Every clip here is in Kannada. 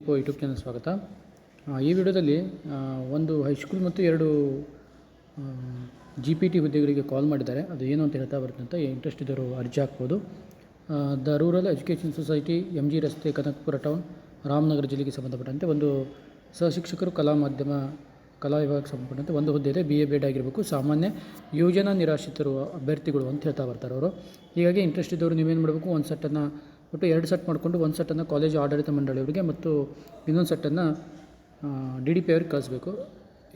ಯೂಟ್ಯೂಬ್ ಚಾನಲ್ ಸ್ವಾಗತ. ಈ ವಿಡಿಯೋದಲ್ಲಿ ಒಂದು ಹೈಸ್ಕೂಲ್ ಮತ್ತು ಎರಡು ಜಿ ಪಿ ಟಿ ಹುದ್ದೆಗಳಿಗೆ ಕಾಲ್ ಮಾಡಿದ್ದಾರೆ. ಅದು ಏನು ಅಂತ ಹೇಳ್ತಾ ಬರುತ್ತೆ ಅಂತ ಇಂಟ್ರೆಸ್ಟ್ ಇದ್ದರು ಅರ್ಜಿ ಹಾಕ್ಬೋದು. The rural education society M G ರಸ್ತೆ ಕನಕಪುರ ಟೌನ್ ರಾಮನಗರ ಜಿಲ್ಲೆಗೆ ಸಂಬಂಧಪಟ್ಟಂತೆ ಒಂದು ಸಹಶಿಕ್ಷಕರು ಕಲಾ ಮಾಧ್ಯಮ, ಕಲಾ ವಿಭಾಗಕ್ಕೆ ಸಂಬಂಧಪಟ್ಟಂತೆ ಒಂದು ಹುದ್ದೆ ಇದೆ. ಬಿ ಎ ಬೇಡ್ ಆಗಿರಬೇಕು. ಸಾಮಾನ್ಯ ಯೋಜನಾ ನಿರಾಶ್ರಿತರು ಅಭ್ಯರ್ಥಿಗಳು ಅಂತ ಹೇಳ್ತಾ ಬರ್ತಾರೆ ಅವರು. ಹೀಗಾಗಿ ಇಂಟ್ರೆಸ್ಟ್ ಇದ್ದವರು ನೀವೇನು ಮಾಡಬೇಕು? ಒಂದು ಸೆಟ್ಟನ್ನು ಒಟ್ಟು ಎರಡು ಸೆಟ್ ಮಾಡಿಕೊಂಡು ಒಂದು ಸೆಟ್ಟನ್ನು ಕಾಲೇಜು ಆಡಳಿತ ಮಂಡಳಿಯವರಿಗೆ ಮತ್ತು ಇನ್ನೊಂದು ಸೆಟ್ಟನ್ನು ಡಿ ಡಿ ಪಿ ಅವ್ರಿಗೆ ಕಳಿಸ್ಬೇಕು.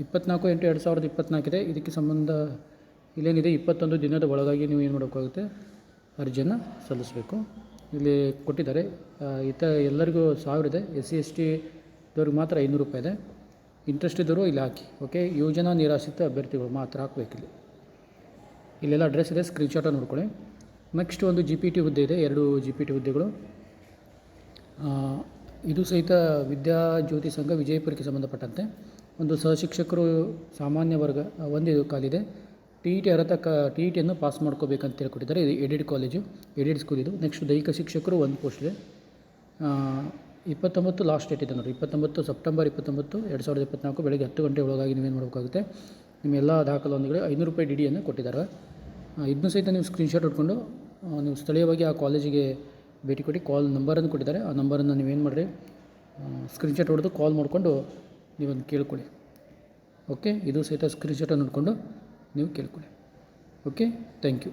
ಇಪ್ಪತ್ನಾಲ್ಕು ಎಂಟು ಎರಡು ಸಾವಿರದ ಇಪ್ಪತ್ನಾಲ್ಕಿದೆ ಇದಕ್ಕೆ ಸಂಬಂಧ ಇಲ್ಲೇನಿದೆ, ಇಪ್ಪತ್ತೊಂದು ದಿನದ ಒಳಗಾಗಿ ನೀವು ಏನು ಮಾಡೋಕ್ಕಾಗುತ್ತೆ ಅರ್ಜಿಯನ್ನು ಸಲ್ಲಿಸಬೇಕು. ಇಲ್ಲಿ ಕೊಟ್ಟಿದ್ದಾರೆ. ಈತ ಎಲ್ಲರಿಗೂ ಸಾವಿರ ಇದೆ. ಎಸ್ ಸಿ, ಎಸ್ ಟಿ ಮಾತ್ರ ಐನೂರು ರೂಪಾಯಿ ಇದೆ. ಇಂಟ್ರೆಸ್ಟ್ ಇದ್ದರು ಇಲ್ಲಿ ಹಾಕಿ, ಓಕೆ? ಯೋಜನಾ ನಿರಾಶ್ರಿತ ಅಭ್ಯರ್ಥಿಗಳು ಮಾತ್ರ ಹಾಕಬೇಕಿಲ್ಲಿ. ಇಲ್ಲೆಲ್ಲ ಅಡ್ರೆಸ್ ಇದೆ ಸ್ಕ್ರೀನ್ಶಾಟ ನೋಡ್ಕೊಳ್ಳಿ. ನೆಕ್ಸ್ಟ್ ಒಂದು ಜಿ ಪಿ ಟಿ ಹುದ್ದೆ ಇದೆ, ಎರಡು ಜಿ ಪಿ ಟಿ ಹುದ್ದೆಗಳು. ಇದು ಸಹಿತ ವಿದ್ಯಾ ಜ್ಯೋತಿ ಸಂಘ ವಿಜಯಪುರಕ್ಕೆ ಸಂಬಂಧಪಟ್ಟಂತೆ. ಒಂದು ಸಹಶಿಕ್ಷಕರು ಸಾಮಾನ್ಯ ವರ್ಗ ಒಂದು ಕಾಲಿದೆ. ಟಿ ಇ ಟಿ ಅರ್ಹತಾ ಕ ಟಿ ಇ ಟಿಯನ್ನು ಪಾಸ್ ಮಾಡ್ಕೋಬೇಕಂತ ಹೇಳ್ಕೊಟ್ಟಿದ್ದಾರೆ. ಇದು ಎಡಿಡ್ ಕಾಲೇಜು ಎಡಿಡ್ ಸ್ಕೂಲ್ ಇದು. ನೆಕ್ಸ್ಟ್ ದೈಹಿಕ ಶಿಕ್ಷಕರು ಒಂದು ಪೋಸ್ಟ್ ಇದೆ. ಇಪ್ಪತ್ತೊಂಬತ್ತು ಲಾಸ್ಟ್ ಡೇಟ್ ಇದೆ ನೋಡಿ. ಇಪ್ಪತ್ತೊಂಬತ್ತು ಸೆಪ್ಟೆಂಬರ್ ಇಪ್ಪತ್ತೊಂಬತ್ತು, ಎರಡು ಸಾವಿರದ ಇಪ್ಪತ್ನಾಲ್ಕು ಬೆಳಗ್ಗೆ ಹತ್ತು ಗಂಟೆ ಒಳಗಾಗಿ ನೀವೇನು ಮಾಡಬೇಕಾಗುತ್ತೆ? ನಿಮ್ಮೆಲ್ಲ ದಾಖಲೆ ದಾಖಲಾತಿಗಳು ಐನೂರು ರೂಪಾಯಿ ಡಿ ಡಿಯನ್ನು ಕೊಟ್ಟಿದ್ದಾರೆ. ಇದನ್ನು ಸಹಿತ ನೀವು ಸ್ಕ್ರೀನ್ಶಾಟ್ ಹೊಡ್ಕೊಂಡು ನೀವು ಸ್ಥಳೀಯವಾಗಿ ಆ ಕಾಲೇಜಿಗೆ ಭೇಟಿ ಕೊಡಿ, ಕಾಲ್ ನಂಬರನ್ನು ಕೊಟ್ಟಿದ್ದಾರೆ, ಆ ನಂಬರನ್ನು ನೀವೇನು ಮಾಡಿರಿ ಸ್ಕ್ರೀನ್ಶಾಟ್ ಹೊಡೆದು ಕಾಲ್ ಮಾಡಿಕೊಂಡು ನೀವೊಂದು ಕೇಳ್ಕೊಳ್ಳಿ. ಓಕೆ ಇದು ಸಹಿತ ಸ್ಕ್ರೀನ್ಶಾಟನ್ನು ನೋಡಿಕೊಂಡು ನೀವು ಕೇಳ್ಕೊಳ್ಳಿ. Okay thank you